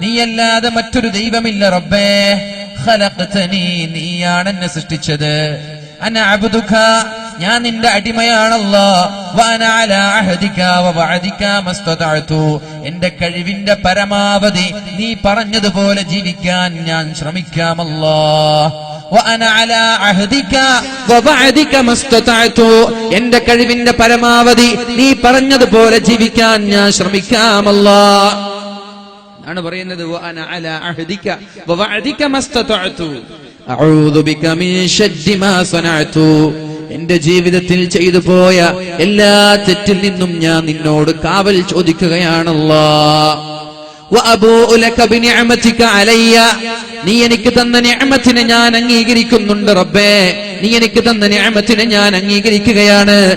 നീയല്ലാതെ മറ്റൊരു ദൈവമില്ല റബ്ബേ. നീയാണ് എന്നെ സൃഷ്ടിച്ചത്. ഞാൻ നിന്റെ അടിമയാണല്ലോ. എന്റെ കഴിവിന്റെ പരമാവധി നീ പറഞ്ഞതുപോലെ ജീവിക്കാൻ ഞാൻ ശ്രമിക്കാമല്ലോ. വഅന അലാ وبعدك വവഅദിക استطعت. എന്റെ കഴിവിന്റെ പരമാവധി നീ പറഞ്ഞതുപോലെ ജീവിക്കാൻ ഞാൻ ശ്രമിക്കാം അല്ലാ. ആണ് പറയുന്നത് വഅന അലാ അഹദിക വവഅദിക استطعت അഊദു ബിക മിൻ ശദ്ദി മാ സനഅതു എന്റെ ജീവിതത്തിൽ ചെയ്തു പോയ എല്ലാ തെറ്റിൽ നിന്നും ഞാൻ നിന്നോട് കാവൽ ചോദിക്കുകയാണല്ലോ നീ എനിക്ക് തന്ന നിഅമത്തിനെ ഞാൻ അംഗീകരിക്കുന്നുണ്ട് റബ്ബേ. നീ എനിക്ക് തന്ന നിഅമത്തിനെ ഞാൻ അംഗീകരിക്കുകയാണ്.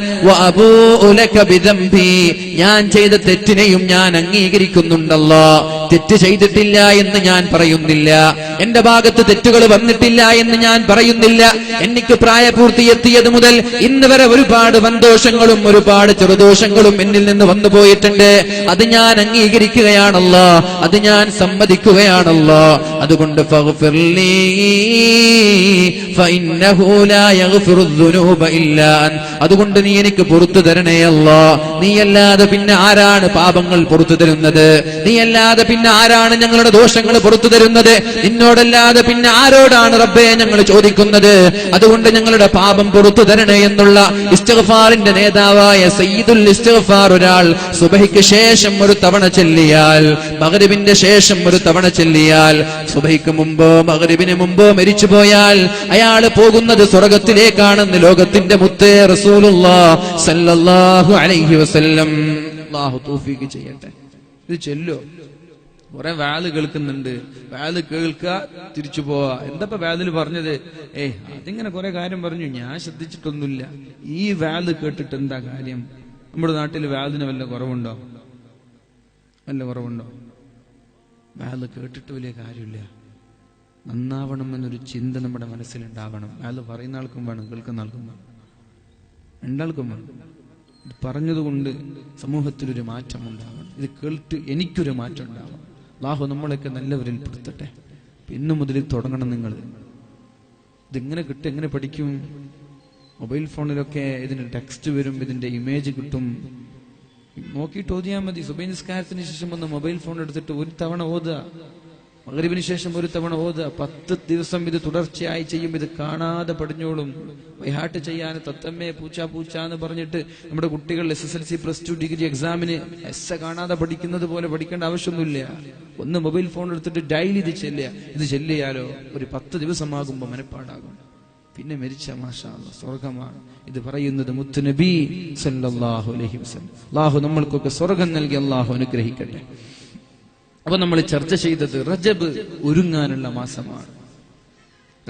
ഞാൻ ചെയ്ത തെറ്റിനെയും ഞാൻ അംഗീകരിക്കുന്നുണ്ടല്ലോ. തെറ്റ് ചെയ്തിട്ടില്ല എന്ന് ഞാൻ പറയുന്നില്ല. എന്റെ ഭാഗത്ത് തെറ്റുകൾ വന്നിട്ടില്ല എന്ന് ഞാൻ പറയുന്നില്ല. എനിക്ക് പ്രായപൂർത്തി എത്തിയത് മുതൽ ഇന്ന് വരെ ഒരുപാട് വൻദോഷങ്ങളും ഒരുപാട് ചെറുദോഷങ്ങളും എന്നിൽ നിന്ന് വന്നു പോയിട്ടുണ്ട്. അത് ഞാൻ അംഗീകരിക്കുകയാണല്ലോ. അത് ഞാൻ സമ്മതിക്കുകയാണല്ലോ. അതുകൊണ്ട്. അതുകൊണ്ട് നീ എനിക്ക് പുറത്തു തരണേ അല്ലോ. നീയല്ലാതെ പിന്നെ ആരാണ് പാപങ്ങൾ പുറത്തു തരുന്നത്? നീയല്ലാതെ പിന്നെ ആരാണ് ഞങ്ങളുടെ ദോഷങ്ങൾ പുറത്തു തരുന്നത്? നിന്നോടല്ലാതെ പിന്നെ ആരോടാണ് റബ്ബേ ഞങ്ങൾ ചോദിക്കുന്നത്? അതുകൊണ്ട് ഞങ്ങളുടെ പാപം പുറത്തു തരണേ എന്നുള്ള ഇസ്റ്റഫാറിന്റെ നേതാവായ സയ്യിദുൽ ഇസ്റ്റഫാർ ഒരാൾ സുബഹിക്ക് ശേഷം ഒരു തവണ ചെല്ലിയാൽ മഗ്രിബിന്റെ ശേഷം ഒരു തവണ ചെല്ലിയാൽ സുബഹിക്ക് മുമ്പോ മഗ്രിബിന് മുമ്പോ മരിച്ചു പോയാൽ അയാൾ പോകുന്നത് സ്വർഗത്തിലേക്കാണെന്ന് ലോകത്തിന്റെ മുത്തേ റസൂലുള്ള അലൈഹി വസല്ലം. അള്ളാഹു തൗഫീഖ് ചെയ്യട്ടെ. ഇത് ചെല്ലോ. കുറെ വാൽ കേൾക്കുന്നുണ്ട്. വാൽ കേൾക്കുക തിരിച്ചു പോവാ. എന്താ വാലിൽ പറഞ്ഞത്? ഏ അതിങ്ങനെ കുറെ കാര്യം പറഞ്ഞു. ഞാൻ ശ്രദ്ധിച്ചിട്ടൊന്നുമില്ല. ഈ വാൽ കേട്ടിട്ട് എന്താ കാര്യം? നമ്മുടെ നാട്ടിൽ വാലിന് വല്ല കുറവുണ്ടോ? വല്ല കുറവുണ്ടോ? വാൽ കേട്ടിട്ട് വലിയ കാര്യമില്ല. നന്നാവണം എന്നൊരു ചിന്ത നമ്മുടെ മനസ്സിലുണ്ടാവണം. വാൽ പറയുന്ന ആൾക്കും വേണം കേൾക്കുന്ന ആൾക്കും വേണം. രണ്ടാൾക്കും വേണം. പറഞ്ഞതുകൊണ്ട് സമൂഹത്തിലൊരു മാറ്റം ഉണ്ടാവണം ഇത് കേട്ട് എനിക്കൊരു മാറ്റം ഉണ്ടാവണം അള്ളാഹു നമ്മളെയൊക്കെ നല്ലവരിൽ പെടുത്തട്ടെ. ഇന്നു മുതൽ തുടങ്ങണം നിങ്ങൾ ഇതെങ്ങനെ കിട്ടും എങ്ങനെ പഠിക്കും? മൊബൈൽ ഫോണിലൊക്കെ ഇതിന് ടെക്സ്റ്റ് വരും ഇതിന്റെ ഇമേജ് കിട്ടും. നോക്കിയിട്ട് ഓതിയാൽ മതി. സുബൈ നിസ്കാരത്തിന് ശേഷം ഒന്ന് മൊബൈൽ ഫോൺ എടുത്തിട്ട് ഒരു തവണ ഓതുക. മകരിവിന് ശേഷം ഒരു തവണ ഓത് പത്ത് ദിവസം ഇത് തുടർച്ചയായി ചെയ്യും. ഇത് കാണാതെ പഠിഞ്ഞോളും വൈഹാട്ട് ചെയ്യാൻ തത്തമ്മേ പൂച്ച പൂച്ച എന്ന് പറഞ്ഞിട്ട് നമ്മുടെ കുട്ടികൾ S S L C plus two degree എക്സാമിന് എസ് കാണാതെ പഠിക്കുന്നത് പോലെ പഠിക്കേണ്ട ആവശ്യമൊന്നുമില്ല. ഒന്ന് മൊബൈൽ ഫോൺ എടുത്തിട്ട് ഡയലി ഇത് ചെല്ലുക. ഇത് ചെല്ലിയാലോ ഒരു പത്ത് ദിവസമാകുമ്പോൾ മനപ്പാടാകും. പിന്നെ മരിച്ച മാഷാ സ്വർഗമാണ് ഇത് പറയുന്നത് മുത്തുനബി സല്ലാഹു അലൈഹി വസല്ലം. അള്ളാഹു നമ്മൾക്കൊക്കെ സ്വർഗം നൽകി അള്ളാഹു അനുഗ്രഹിക്കട്ടെ. അപ്പൊ നമ്മൾ ചർച്ച ചെയ്തത് റജബ് ഒരുങ്ങാനുള്ള മാസമാണ്.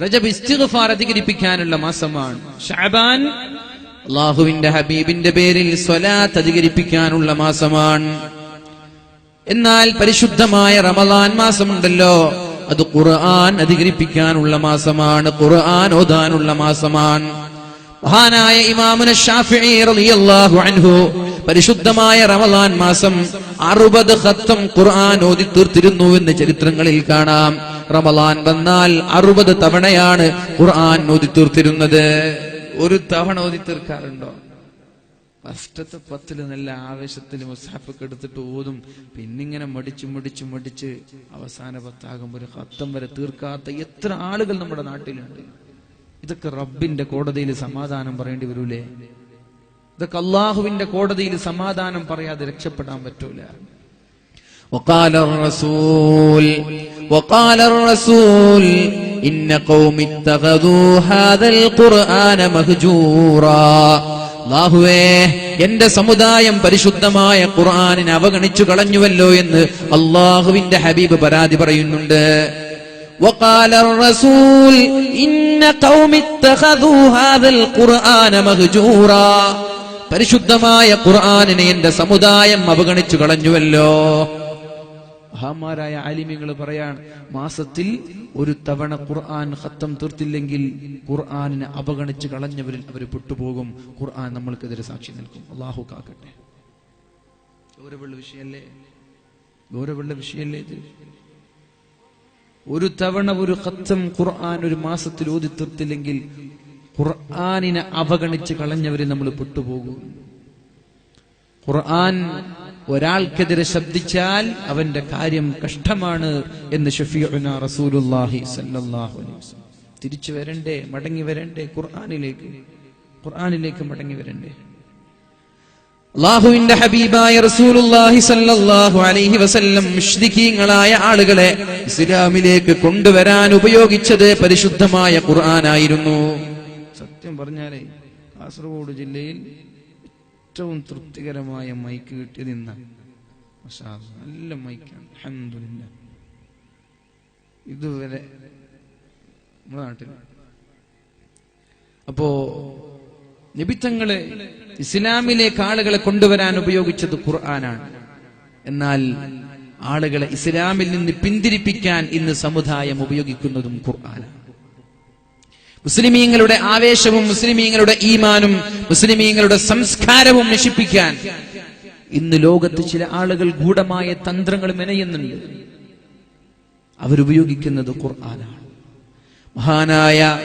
റജബ് ഇസ്തിഗ്ഫാർ അധികരിപ്പിക്കാനുള്ള മാസമാണ്. ഷാബാൻ അള്ളാഹുവിന്റെ ഹബീബിന്റെ പേരിൽ സ്വലാത്ത് അധികരിപ്പിക്കാനുള്ള മാസമാണ്. എന്നാൽ പരിശുദ്ധമായ റമദാൻ മാസമുണ്ടല്ലോ. അത് ഖുർആൻ അധികരിപ്പിക്കാനുള്ള മാസമാണ്. ഖുർആൻ ഓതാനുള്ള മാസമാണ്. മഹാനായ ഇമാമുന ഷാഫിഈ റളിയല്ലാഹു അൻഹു പരിശുദ്ധമായ റമദാൻ മാസം അറുപത് ഹത്തം ഖുർആൻ ഓതി തീർത്തിരുന്നു എന്ന് ചരിത്രങ്ങളിൽ കാണാം. റമദാൻ വന്നാൽ അറുപത് തവണയാണ് ഖുർആൻ ഓതി തീർത്തിരുന്നത്. ഒരു തവണ ഓതി തീർക്കാറുണ്ടോ? ഫസ്റ്റത്തെ പത്തിൽ നല്ല ആവേശത്തിൽ മുസാഫൊക്കെ എടുത്തിട്ട് ഓതും. പിന്നിങ്ങനെ മടിച്ചു മടിച്ച് മടിച്ച് അവസാന പത്താകുമ്പോൾ ഒരു ഹത്തം വരെ തീർക്കാത്ത എത്ര ആളുകൾ നമ്മുടെ നാട്ടിലുണ്ട്. ഇതൊക്കെ റബ്ബിന്റെ കോടതിയിൽ സമാധാനം പറയേണ്ടി വരൂലേ? ഇതൊക്കെ അള്ളാഹുവിന്റെ കോടതിയിൽ സമാധാനം പറയാതെ രക്ഷപ്പെടാൻ പറ്റൂല وقال الرسول وقال الرسول إن قوم اتخذوا هذا القرآن مهجورا അള്ളാഹുവേ എന്റെ സമുദായം പരിശുദ്ധമായ ഖുർആനിനെ അവഗണിച്ചു കളഞ്ഞുവല്ലോ എന്ന് അള്ളാഹുവിന്റെ ഹബീബ് പരാതി പറയുന്നുണ്ട് وقال الرسول إن قوم اتخذوا هذا القرآن مهجورا പരിശുദ്ധമായ ഖുർആാനിനെ എന്റെ സമുദായം അവഗണിച്ചു കളഞ്ഞുവല്ലോ. മഹാന്മാരായ ആലിമ്യങ്ങൾ പറയാണ് മാസത്തിൽ ഒരു തവണ ഖുർആൻ ഹത്തം തീർത്തില്ലെങ്കിൽ ഖുർആാനിനെ അവഗണിച്ച് കളഞ്ഞവരിൽ അവർ പെട്ടുപോകും. ഖുർആൻ നമ്മൾക്കെതിരെ സാക്ഷി നിൽക്കും. അള്ളാഹു കാക്കട്ടെ. ഗൗരവുള്ള വിഷയല്ലേ ഗൗരവുള്ള വിഷയല്ലേ ഇത്? ഒരു തവണ ഒരു ഹത്തം ഖുർആൻ ഒരു മാസത്തിൽ ഓതി തീർത്തില്ലെങ്കിൽ ഖുർആനിനെ അവഗണിച്ച് കളഞ്ഞവരെ നമ്മൾ പെട്ടുപോകും. ഖുർആൻ ഒരാൾക്കെതിരെ ശബ്ദിച്ചാൽ അവന്റെ കാര്യം കഷ്ടമാണ് എന്ന് ഷഫീഉന സല്ലല്ലാഹു അലൈഹി വസല്ലം. തിരിച്ചു വരണ്ടേ മടങ്ങി വരണ്ടേ ഖുർആനിലേക്ക്? ഖുർആനിലേക്ക് മടങ്ങി വരണ്ടേ? അള്ളാഹുവിന്റെ ഹബീബായ റസൂലുള്ളാഹി സല്ലല്ലാഹു അലൈഹി വസല്ലം മുഷ്രിഖീങ്ങളായ ആളുകളെ ഇസ്ലാമിലേക്ക് കൊണ്ടുവരാൻ ഉപയോഗിച്ചത് പരിശുദ്ധമായ ഖുർആനായിരുന്നു. സത്യം പറഞ്ഞാലേ കാസർഗോഡ് ജില്ലയിൽ ഏറ്റവും തൃപ്തികരമായ മൈക്ക് കിട്ടിയത് നിന്ന നല്ല മൈക്കാണ് അൽഹംദുലില്ലാ. ഇതുവരെ നമ്മുടെ നാട്ടിൽ. അപ്പോ നിബിത്തങ്ങൾ ഇസ്ലാമിലേക്ക് ആളുകളെ കൊണ്ടുവരാൻ ഉപയോഗിച്ചത് ഖുർആനാണ്. എന്നാൽ ആളുകളെ ഇസ്ലാമിൽ നിന്ന് പിന്തിരിപ്പിക്കാൻ ഇന്ന് സമുദായം ഉപയോഗിക്കുന്നതും ഖുർആനാണ്. മുസ്ലിമീങ്ങളുടെ ആവേശവും മുസ്ലിമീങ്ങളുടെ ഈമാനും മുസ്ലിമീങ്ങളുടെ സംസ്കാരവും നശിപ്പിക്കാൻ ഇന്ന് ലോകത്ത് ചില ആളുകൾ ഗൂഢമായ തന്ത്രങ്ങൾ മെനയുന്നുണ്ട്. അവരുപയോഗിക്കുന്നത് ഖുർആനാണ്. മഹാനായ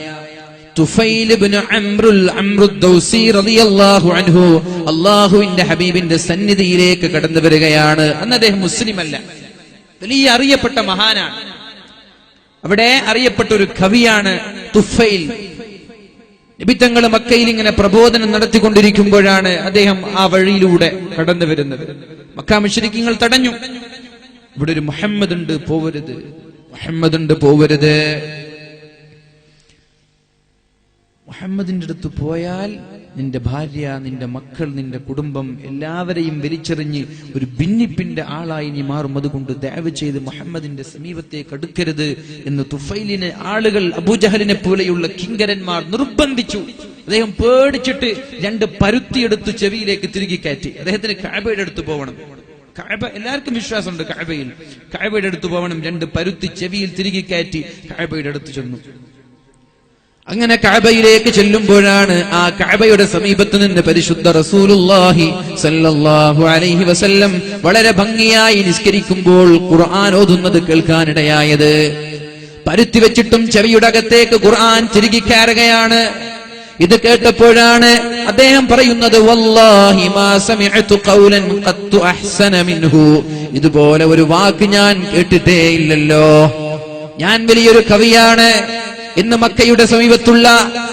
ഹബീബിന്റെ സന്നിധിയിലേക്ക് കടന്നു വരികയാണ്. അന്ന് അദ്ദേഹം മുസ്ലിമല്ല. വലിയ അറിയപ്പെട്ട മഹാനാണ്. അവിടെ അറിയപ്പെട്ട ഒരു കവിയാണ് തുഫൈൽ. നിബിത്തങ്ങൾ മക്കയിൽ ഇങ്ങനെ പ്രബോധനം നടത്തിക്കൊണ്ടിരിക്കുമ്പോഴാണ് അദ്ദേഹം ആ വഴിയിലൂടെ കടന്നു വരുന്നത്. മക്ക മുശ്രിക്കീങ്ങൾ തടഞ്ഞു. ഇവിടെ ഒരു മുഹമ്മദ് ഉണ്ട് പോവരുത്. മുഹമ്മദ് ഉണ്ട് പോവരുത്. മുഹമ്മദിന്റെ അടുത്ത് പോയാൽ നിന്റെ ഭാര്യ നിന്റെ മക്കൾ നിന്റെ കുടുംബം എല്ലാവരെയും വലിച്ചെറിഞ്ഞ് ഒരു ഭിന്നിപ്പിന്റെ ആളായി നീ മാറും അതുകൊണ്ട് ദയവ് ചെയ്ത് മുഹമ്മദിന്റെ സമീപത്തേക്ക് അടുക്കരുത് എന്ന് തുഫൈലിനെ ആളുകൾ അബൂജഹലിനെ പോലെയുള്ള കിങ്കരന്മാർ നിർബന്ധിച്ചു. അദ്ദേഹം പേടിച്ചിട്ട് രണ്ട് പരുത്തിയെടുത്ത് ചെവിയിലേക്ക് തിരികെ കയറ്റി. അദ്ദേഹത്തിന് കാബയുടെ അടുത്ത് പോകണം കഅബ എല്ലാവർക്കും വിശ്വാസമുണ്ട് കഅബയിൽ കഅബയുടെ അടുത്ത് പോകണം രണ്ട് പരുത്തി ചെവിയിൽ തിരികെ കയറ്റി കഅബയുടെ അടുത്ത് ചെന്നു. അങ്ങനെ കഅബയിലേക്ക് ചെല്ലുമ്പോഴാണ് ആ കഅബയുടെ സമീപത്ത് നിന്ന് പരിശുദ്ധ റസൂലുള്ളാഹി സല്ലല്ലാഹു അലൈഹി വസല്ലം വളരെ ഭംഗിയായി നിസ്കരിക്കുമ്പോൾ ഖുർആൻ ഓതുന്നത് കേൾക്കാനിടയായത്. പരുത്തി വെച്ചിട്ടും ചെവിയുടെ അകത്തേക്ക് ഖുർആൻ തിരികെ കയറുകയാണ്. ഇത് കേട്ടപ്പോഴാണ് അദ്ദേഹം പറയുന്നത് വല്ലാഹി മാ സമിഅതു ഖൗലൻ ഖത്തു അഹ്സന മിൻഹു. ഇതുപോലെ ഒരു വാക്ക് ഞാൻ കേട്ടിട്ടേ ഇല്ലല്ലോ ഞാൻ വലിയൊരു കവിയാണ്. ഇന്ന് മക്കയുടെ സമീപത്തുള്ള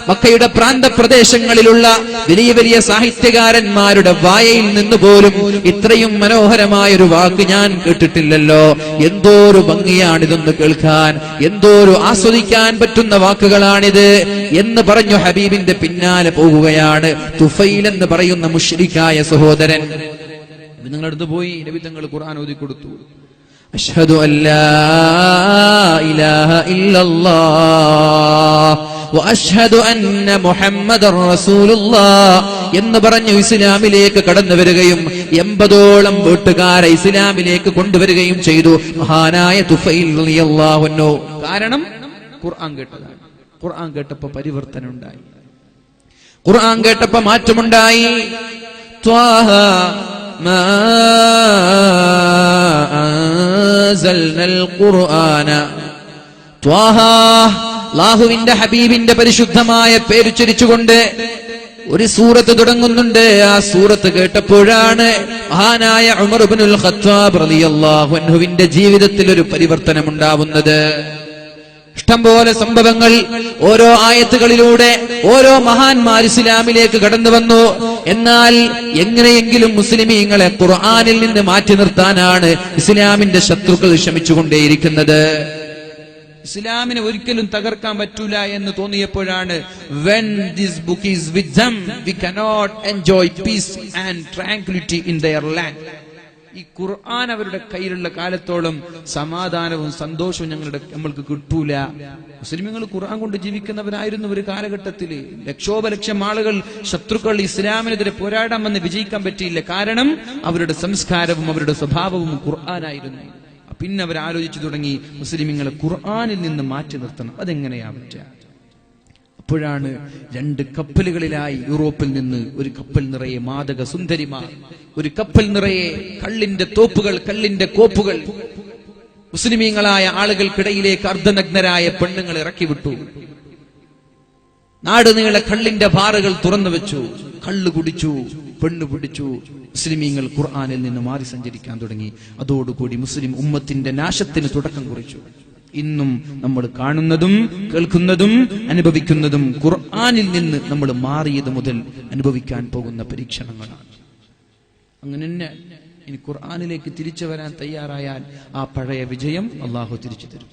മക്കയുടെ പ്രാന്തപ്രദേശങ്ങളിലുള്ള വലിയ വലിയ സാഹിത്യകാരന്മാരുടെ വായയിൽ നിന്ന് പോലും ഇത്രയും മനോഹരമായ ഒരു വാക്ക് ഞാൻ കേട്ടിട്ടില്ലല്ലോ. എന്തോ ഭംഗിയാണിതൊന്ന് കേൾക്കാൻ എന്തോ ആസ്വദിക്കാൻ പറ്റുന്ന വാക്കുകളാണിത് എന്ന് പറഞ്ഞു ഹബീബിന്റെ പിന്നാലെ പോകുകയാണ് തുഫൈൽ എന്ന് പറയുന്ന മുഷ്രിക്കായ സഹോദരൻ. നിങ്ങളടുത്ത് പോയി രവി തങ്ങൾ ഖുർആൻ ഓതി കൊടുത്തു أشهد أن لا إله إلا الله وأشهد أن محمد رسول الله എന്ന് പറഞ്ഞു ഇസ്ലാമിലേക്ക് കടന്നു വരികയും എൺപതോളം വീട്ടുകാരെ ഇസ്ലാമിലേക്ക് കൊണ്ടുവരികയും ചെയ്തു മഹാനായ തുഫൈൽ റളിയല്ലാഹു അൻഹു കാരണം ഖുർആൻ കേട്ടതാണ് ഖുർആൻ കേട്ടപ്പോ പരിവർത്തനം ഉണ്ടായി ഖുർആൻ കേട്ടപ്പോ മാറ്റമുണ്ടായി ത്വാഹ മാ അല്ലാഹുവിന്റെ ഹബീബിന്റെ പരിശുദ്ധമായ പേര് ചൊരിച്ചുകൊണ്ട് ഒരു സൂറത്ത് തുടങ്ങുന്നുണ്ട്. ആ സൂറത്ത് കേട്ടപ്പോഴാണ് മഹാനായ ഉമർ ഖത്താബ് റളിയല്ലാഹു അൻഹുവിന്റെ ജീവിതത്തിൽ ഒരു പരിവർത്തനം ഉണ്ടാവുന്നത് ഇഷ്ടംപോലെ സംഭവങ്ങൾ ഓരോ ആയത്തുകളിലൂടെ ഓരോ മഹാന്മാർ ഇസ്ലാമിലേക്ക് കടന്നു വന്നു. എന്നാൽ എങ്ങനെയെങ്കിലും മുസ്ലിമീങ്ങളെ ഖുർആാനിൽ നിന്ന് മാറ്റി നിർത്താനാണ് ഇസ്ലാമിന്റെ ശത്രുക്കൾ ശ്രമിച്ചുകൊണ്ടേയിരിക്കുന്നത്. ഇസ്ലാമിനെ ഒരിക്കലും തകർക്കാൻ പറ്റൂല എന്ന് തോന്നിയപ്പോഴാണ് when this book is with them we cannot enjoy peace and tranquillity in their land ഈ ഖുർആൻ അവരുടെ കയ്യിലുള്ള കാലത്തോളം സമാധാനവും സന്തോഷവും ഞങ്ങളുടെ നമ്മൾക്ക് കിട്ടൂല. മുസ്ലിമുകൾ ഖുർആൻ കൊണ്ട് ജീവിക്കുന്നവരായിരുന്നു ഒരു കാലഘട്ടത്തിൽ. ലക്ഷോപലക്ഷം ആളുകൾ ശത്രുക്കൾ ഇസ്ലാമിനെതിരെ പോരാടാമെന്ന് വിജയിക്കാൻ പറ്റിയില്ല. കാരണം അവരുടെ സംസ്കാരവും അവരുടെ സ്വഭാവവും ഖുർആനായിരുന്നു. പിന്നെ അവർ ആലോചിച്ചു തുടങ്ങി മുസ്ലിമിങ്ങളെ ഖുർആാനിൽ നിന്ന് മാറ്റി നിർത്തണം. അതെങ്ങനെയാ പറ്റുക? അപ്പോഴാണ് രണ്ട് കപ്പലുകളിലായി യൂറോപ്പിൽ നിന്ന് ഒരു കപ്പൽ നിറയെ മാതക സുന്ദരിമാർ ഒരു കപ്പൽ നിറയെ കള്ളിന്റെ തോപ്പുകൾ കള്ളിന്റെ കോപ്പുകൾ. മുസ്ലിമീങ്ങളായ ആളുകൾക്കിടയിലേക്ക് അർദ്ധനഗ്നരായ പെണ്ണുങ്ങൾ ഇറക്കി വിട്ടു നാടുനീളെ കള്ളിന്റെ ബാറുകൾ തുറന്നു വെച്ചു. കള്ളു കുടിച്ചു പെണ്ണു പിടിച്ചു. മുസ്ലിമീങ്ങൾ ഖുർആാനിൽ നിന്ന് മാറി സഞ്ചരിക്കാൻ തുടങ്ങി. അതോടുകൂടി മുസ്ലിം ഉമ്മത്തിന്റെ നാശത്തിന് തുടക്കം കുറിച്ചു. ഇന്നും നമ്മൾ കാണുന്നതും കേൾക്കുന്നതും അനുഭവിക്കുന്നതും ഖുർആാനിൽ നിന്ന് നമ്മൾ മാറിയത് മുതൽ അനുഭവിക്കാൻ പോകുന്ന പരീക്ഷണങ്ങളാണ്. അങ്ങനെ തന്നെ ഇനി ഖുർആാനിലേക്ക് തിരിച്ചു വരാൻ തയ്യാറായാൽ ആ പഴയ വിജയം അള്ളാഹു തിരിച്ചു തരും.